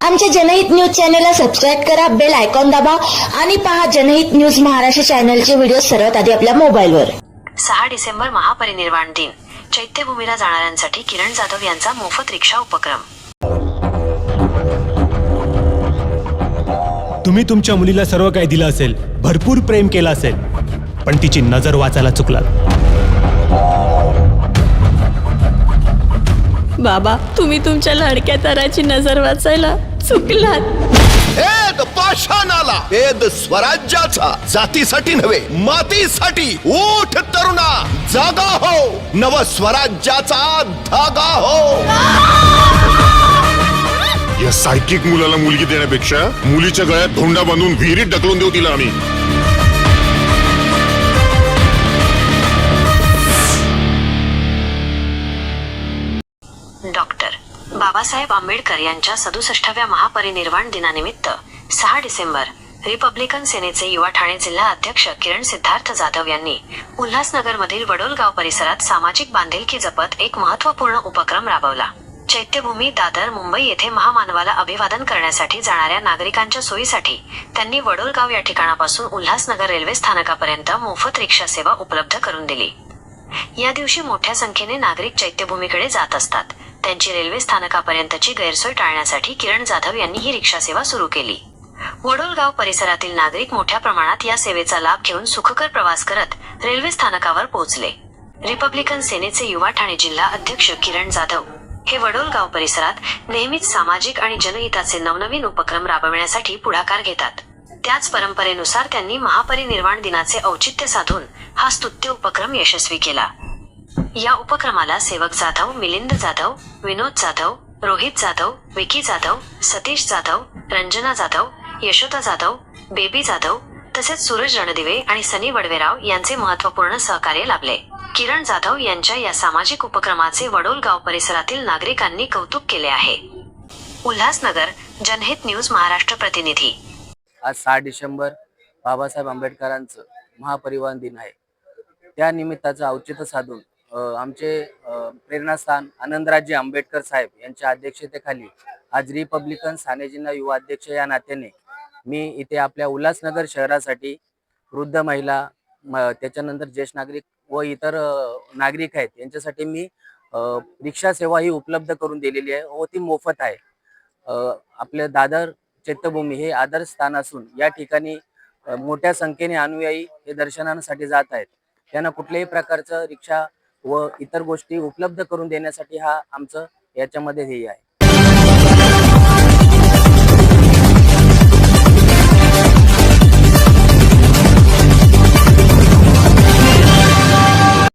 आमच्या जनहित न्यूज चॅनलला सबस्क्राईब करा बेल आयकॉन दाबा आणि पहा जनहित न्यूज महाराष्ट्र चॅनलचे व्हिडिओ सर्वात आधी आपल्या मोबाईलवर. सहा डिसेंबर महापरिनिर्वाण दिन. चैत्यभूमीला जाणाऱ्यांसाठी किरण जाधव यांचा मोफत रिक्षा उपक्रम. तुम्ही तुमच्या मुलीला सर्व काही दिलं असेल भरपूर प्रेम केलं असेल पण तिची नजर वाचायला चुकलात. बाबा तुम्ही तुमच्या लाडक्या तराची नजर वाचायला चुकलात. भेद पाषाणाला भेद स्वराज्याचा जातीसाठी नव्हे मातीसाठी ऊठ तरुणा जागा हो नव स्वराज्याचा धागा हो. या सायकिक मुलाला मुलगी देण्यापेक्षा मुलीच्या गळ्यात धोंडा बांधून विहिरीत ढकलून देऊ तिला आम्ही. बाबासाहेब आंबेडकर यांच्या सदुसष्टाव्या महापरिनिर्वाण दिनानिमित्त सहा डिसेंबर रिपब्लिकन सेनेचे युवा ठाणे जिल्हा अध्यक्ष किरण सिद्धार्थ जाधव यांनी उल्हासनगरमधील वडोलगाव परिसरात सामाजिक बांधिलकी जपत एक महत्त्वपूर्ण उपक्रम राबवला. चैत्यभूमी दादर मुंबई येथे महामानवाला अभिवादन करण्यासाठी जाणाऱ्या नागरिकांच्या सोयीसाठी त्यांनी वडोलगाव या ठिकाणापासून उल्हासनगर रेल्वे स्थानकापर्यंत मोफत रिक्षा सेवा उपलब्ध करून दिली. या दिवशी मोठ्या संख्येने नागरिक चैत्यभूमीकडे जात असतात. त्यांची रेल्वे स्थानकापर्यंतची गैरसोय टाळण्यासाठी किरण जाधव यांनी ही रिक्षा सेवा सुरू केली. वडोलगाव परिसरातील नागरिक मोठ्या प्रमाणात या सेवेचा लाभ घेऊन सुखकर प्रवास करत रेल्वे स्थानकावर पोहोचले. रिपब्लिकन सेनेचे युवा ठाणे जिल्हा अध्यक्ष किरण जाधव हे वडोलगाव परिसरात नेहमीच सामाजिक आणि जनहिताचे नवनवीन उपक्रम राबविण्यासाठी पुढाकार घेतात. त्याच परंपरेनुसार त्यांनी महापरिनिर्वाण दिनाचे औचित्य साधून हा स्तुत्य उपक्रम यशस्वी केला. या उपक्रमाला सेवक जाधव मिलिंद जाधव विनोद जाधव रोहित जाधव विकी जाधव सतीश जाधव रंजना जाधव यशोदा जाधव बेबी जाधव तसेच सूरज रणदिवे आणि सनी वडवेराव यांचे महत्त्वपूर्ण सहकार्य लाभले. किरण जाधव यांच्या या सामाजिक उपक्रमाचे वडोलगाव परिसरातील नागरिकांनी कौतुक केले आहे. उल्हासनगर जनहित न्यूज महाराष्ट्र प्रतिनिधी आज सहा डिसेंबर बाबासाहेब आंबेडकरांचं महापरिवहन दिन आहे. त्या निमित्ताचं औचित्य साधून आमचे प्रेरणास्थान आनंदराजे आंबेडकर साहेब यांच्या अध्यक्षतेखाली आज रिपब्लिकन साने जिल्हा युवा अध्यक्ष या नात्याने मी इथे आपल्या उल्हासनगर शहरासाठी वृद्ध महिला त्याच्यानंतर ज्येष्ठ नागरिक व इतर नागरिक आहेत यांच्यासाठी मी रिक्षा सेवा ही उपलब्ध करून दिलेली आहे व ती मोफत आहे. आपले आपल्या दादर चैत्यभूमी हे आदर स्थान असून या ठिकाणी मोठ्या संख्येने अनुयायी हे दर्शनासाठी जात आहेत. त्यांना कुठल्याही प्रकारचं रिक्षा व इतर गोष्टी उपलब्ध करून देण्यासाठी हा आमचं याच्यामध्ये ध्येय आहे.